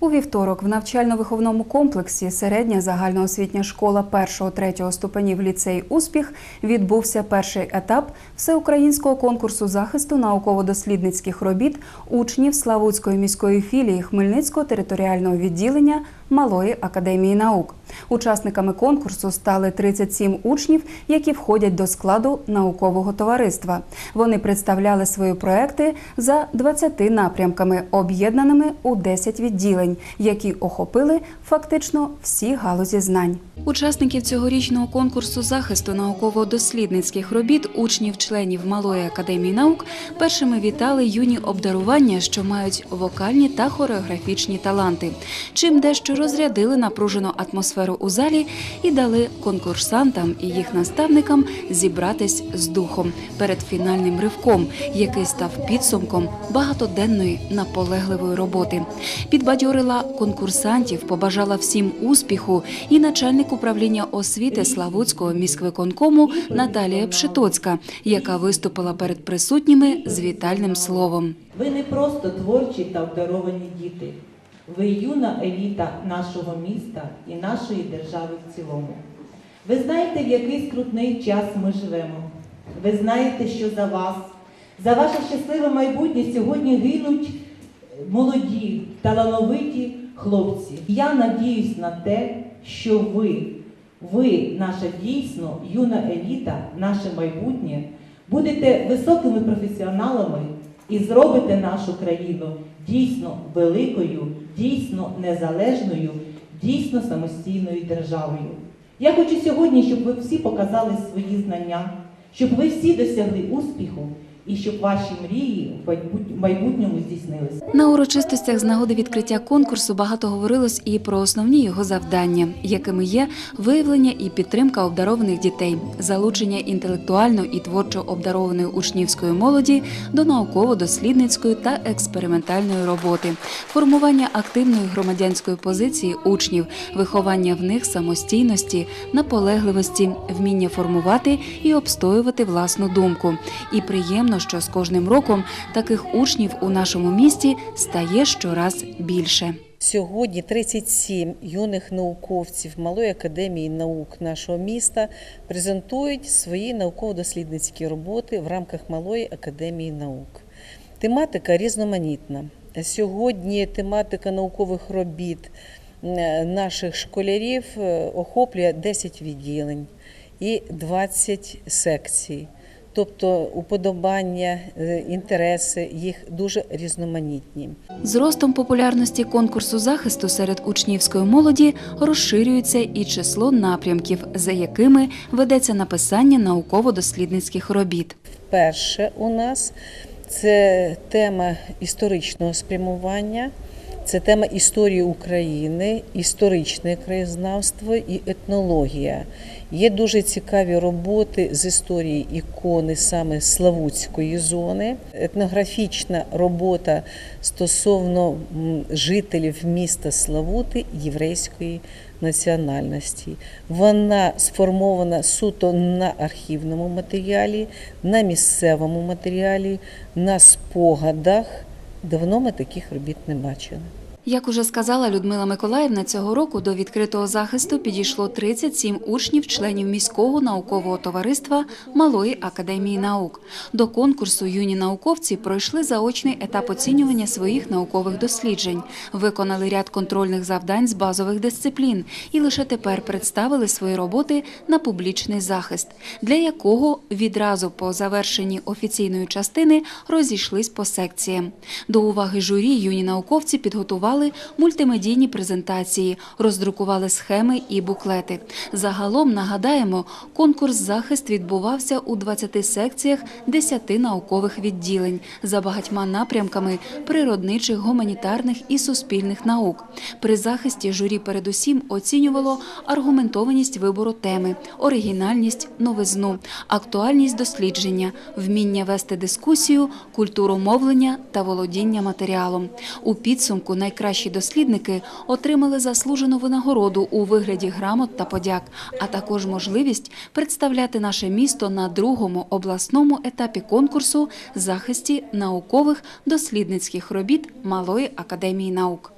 У вівторок в навчально-виховному комплексі середня загальноосвітня школа 1-3 ступенів ліцей Успіх відбувся перший етап всеукраїнського конкурсу захисту науково-дослідницьких робіт учнів Славутської міської філії Хмельницького територіального відділення Малої академії наук. Учасниками конкурсу стали 37 учнів, які входять до складу наукового товариства. Вони представляли свої проекти за 20 напрямками, об'єднаними у 10 відділень, які охопили фактично всі галузі знань. Учасників цьогорічного конкурсу захисту науково-дослідницьких робіт учнів-членів Малої академії наук першими вітали юні обдарування, що мають вокальні та хореографічні таланти. Чим дещо розрядили напружену атмосферу у залі і дали конкурсантам і їх наставникам зібратись з духом перед фінальним ривком, який став підсумком багатоденної наполегливої роботи. Підбадьорила конкурсантів, побажала всім успіху і начальник управління освіти Славутського міськвиконкому Наталія Пшитоцька, яка виступила перед присутніми з вітальним словом. Ви не просто творчі та обдаровані діти. Ви юна еліта нашого міста і нашої держави в цілому. Ви знаєте, в який скрутний час ми живемо. Ви знаєте, що за вас, за ваше щасливе майбутнє сьогодні гинуть молоді, талановиті хлопці. Я надіюсь на те, що ви, ви, наша дійсно юна еліта, наше майбутнє, будете високими професіоналами і зробите нашу країну дійсно великою, дійсно незалежною, дійсно самостійною державою. Я хочу сьогодні, щоб ви всі показали свої знання, щоб ви всі досягли успіху і щоб ваші мрії в майбутньому здійснилися. На урочистостях з нагоди відкриття конкурсу багато говорилось і про основні його завдання, якими є виявлення і підтримка обдарованих дітей, залучення інтелектуально і творчо обдарованої учнівської молоді до науково-дослідницької та експериментальної роботи, формування активної громадянської позиції учнів, виховання в них самостійності, наполегливості, вміння формувати і обстоювати власну думку. І приємно, що з кожним роком таких учнів у нашому місті стає щораз більше. Сьогодні 37 юних науковців Малої академії наук нашого міста презентують свої науково-дослідницькі роботи в рамках Малої академії наук. Тематика різноманітна. Сьогодні тематика наукових робіт е, наших школярів е, охоплює 10 відділень і 20 секцій. Тобто уподобання, е, інтереси їх дуже різноманітні. З ростом популярності конкурсу захисту серед учнівської молоді розширюється і число напрямків, за якими ведеться написання науково-дослідницьких робіт. Перше у нас це тема історичного спрямування, це тема історії України, історичне краєзнавство і етнологія. Є дуже цікаві роботи з історії ікони саме Славутської зони, етнографічна робота стосовно жителів міста Славути єврейської національності. Вона сформована суто на архівному матеріалі, на місцевому матеріалі, на спогадах. Давно ми таких робіт не бачили. Як уже сказала Людмила Миколаївна, цього року до відкритого захисту підійшло 37 учнів, членів міського наукового товариства Малої академії наук. До конкурсу юні науковці пройшли заочний етап оцінювання своїх наукових досліджень, виконали ряд контрольних завдань з базових дисциплін і лише тепер представили свої роботи на публічний захист, для якого відразу по завершенні офіційної частини розійшлись по секціям. До уваги журі юні науковці підготували мультимедійні презентації, роздрукували схеми і буклети. Загалом нагадаємо, конкурс захист відбувався у 20 секціях 10 наукових відділень за багатьма напрямками природничих, гуманітарних і суспільних наук. При захисті журі передусім оцінювало аргументованість вибору теми, оригінальність, новизну, актуальність дослідження, вміння вести дискусію, культуру мовлення та володіння матеріалом. У підсумку найкращі дослідники отримали заслужену винагороду у вигляді грамот та подяк, а також можливість представляти наше місто на другому обласному етапі конкурсу захисті наукових дослідницьких робіт Малої академії наук.